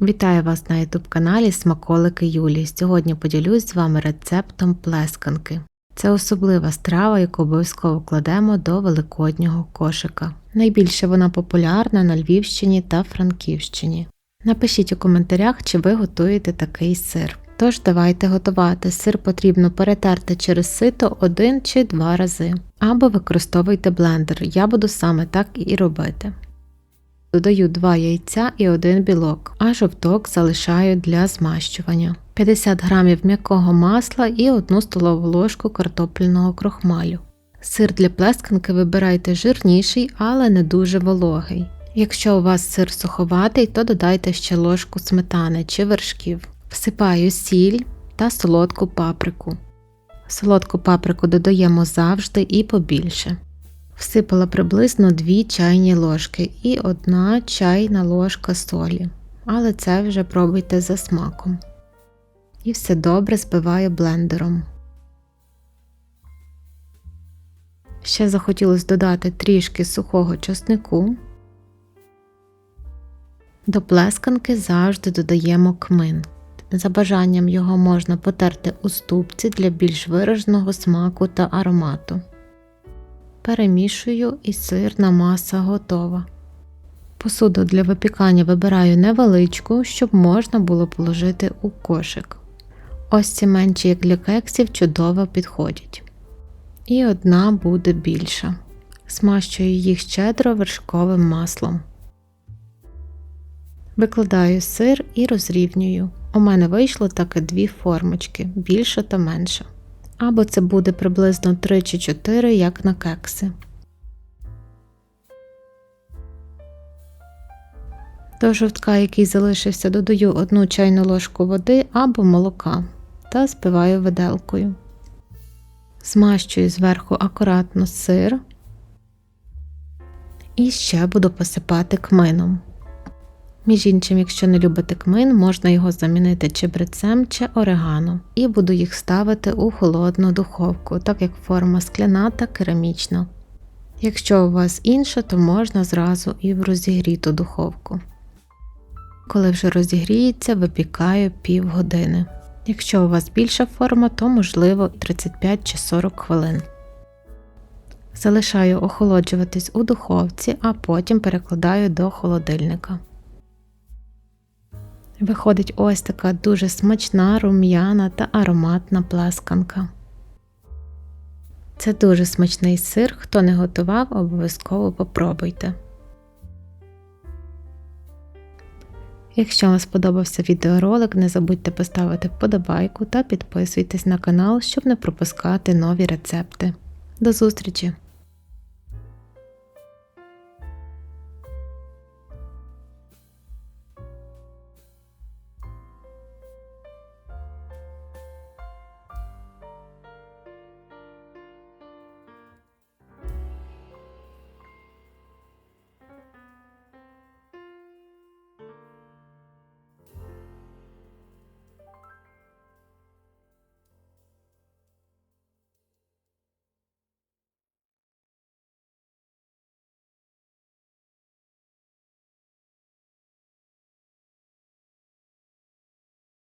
Вітаю вас на YouTube каналі Смаколики Юлі. Сьогодні поділюсь з вами рецептом плесканки. Це особлива страва, яку обов'язково кладемо до великоднього кошика. Найбільше вона популярна на Львівщині та Франківщині. Напишіть у коментарях, чи ви готуєте такий сир. Тож давайте готувати. Сир потрібно перетерти через сито один чи два рази. Або використовуйте блендер. Я буду саме так і робити. Додаю 2 яйця і один білок, а жовток залишаю для змащування. 50 г м'якого масла і 1 столову ложку картопельного крохмалю. Сир для плесканки вибирайте жирніший, але не дуже вологий. Якщо у вас сир суховатий, то додайте ще ложку сметани чи вершків. Всипаю сіль та солодку паприку. Солодку паприку додаємо завжди і побільше. Всипала приблизно 2 чайні ложки і 1 чайна ложка солі, але це вже пробуйте за смаком. І все добре збиваю блендером. Ще захотілося додати трішки сухого часнику. До плесканки завжди додаємо кмин. За бажанням його можна потерти у ступці для більш вираженого смаку та аромату. Перемішую і сирна маса готова. Посуду для випікання вибираю невеличку, щоб можна було положити у кошик. Ось ці менші, як для кексів, чудово підходять. І одна буде більша. Смащую їх щедро вершковим маслом. Викладаю сир і розрівнюю. У мене вийшло таки дві формочки, більша та менша або це буде приблизно 3 чи 4, як на кекси. До жовтка, який залишився, додаю 1 чайну ложку води або молока та збиваю виделкою. Змащую зверху акуратно сир і ще буду посипати кмином. Між іншим, якщо не любите кмин, можна його замінити чебрецем чи орегано, і буду їх ставити у холодну духовку, так як форма скляна та керамічна. Якщо у вас інша, то можна зразу і в розігріту духовку. Коли вже розігріється, випікаю пів години. Якщо у вас більша форма, то можливо 35 чи 40 хвилин. Залишаю охолоджуватись у духовці, а потім перекладаю до холодильника. Виходить ось така дуже смачна, рум'яна та ароматна плесканка. Це дуже смачний сир, хто не готував, обов'язково попробуйте. Якщо вам сподобався відеоролик, не забудьте поставити вподобайку та підписуйтесь на канал, щоб не пропускати нові рецепти. До зустрічі!